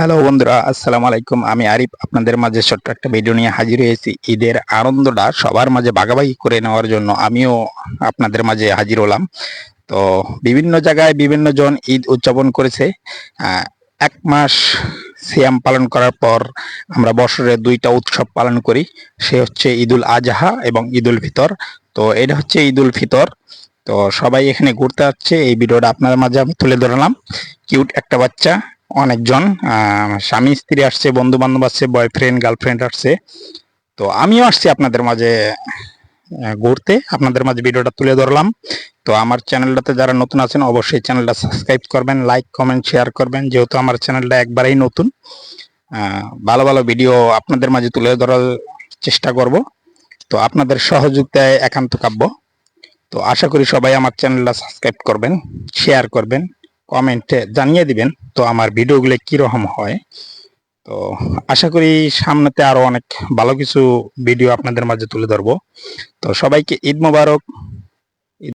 Hello বন্ধুরা, আসসালামু আলাইকুম। আমি আরিফ, আপনাদের মাঝে ছোট্ট একটা ভিডিও নিয়ে হাজির হয়েছি। ঈদের আনন্দটা সবার মাঝে ভাগাভাগি করে নেওয়ার জন্য আমিও আপনাদের মাঝে হাজির হলাম। তো বিভিন্ন জায়গায় বিভিন্ন জন ঈদ উদযাপন করেছে। এক মাস সিয়াম পালন করার পর আমরা বছরে দুইটা উৎসব পালন করি। সে হচ্ছে ঈদুল আজহা এবং ঈদুল ফিতর। তো এটা হচ্ছে ঈদুল ফিতর। তো সবাই এখানে ঘুরতে আসছে। এই ভিডিওটা আপনাদের মাঝে আমি তুলে ধরলাম। কিউট একটা বাচ্চা। অনেকজন স্বামী, স্ত্রী আসছে বন্ধু বান্ধব আসছে বয়ফ্রেন্ড গার্লফ্রেন্ড আসছে। তো আমিও আসছি আপনাদের মাঝে ঘুরতে। আপনাদের মাঝে ভিডিওটা তুলে ধরলাম। তো আমার চ্যানেলটাতে যারা নতুন আছেন, অবশ্যই চ্যানেলটা সাবস্ক্রাইব করবেন লাইক কমেন্ট শেয়ার করবেন। যেহেতু আমার চ্যানেলটা একবারেই নতুন ভালো ভালো ভিডিও আপনাদের মাঝে তুলে ধরার চেষ্টা করব। তো আপনাদের সহযোগিতায় একান্ত কাব্য। তো আশা করি সবাই আমার চ্যানেলটা সাবস্ক্রাইব করবেন শেয়ার করবেন। কমেন্টে জানিয়ে দিবেন তো আমার ভিডিওগুলো কীরকম হয়। তো আশা করি সামনেতে আরও অনেক ভালো কিছু ভিডিও আপনাদের মাঝে তুলে ধরবো। তো সবাইকে ঈদ মোবারক।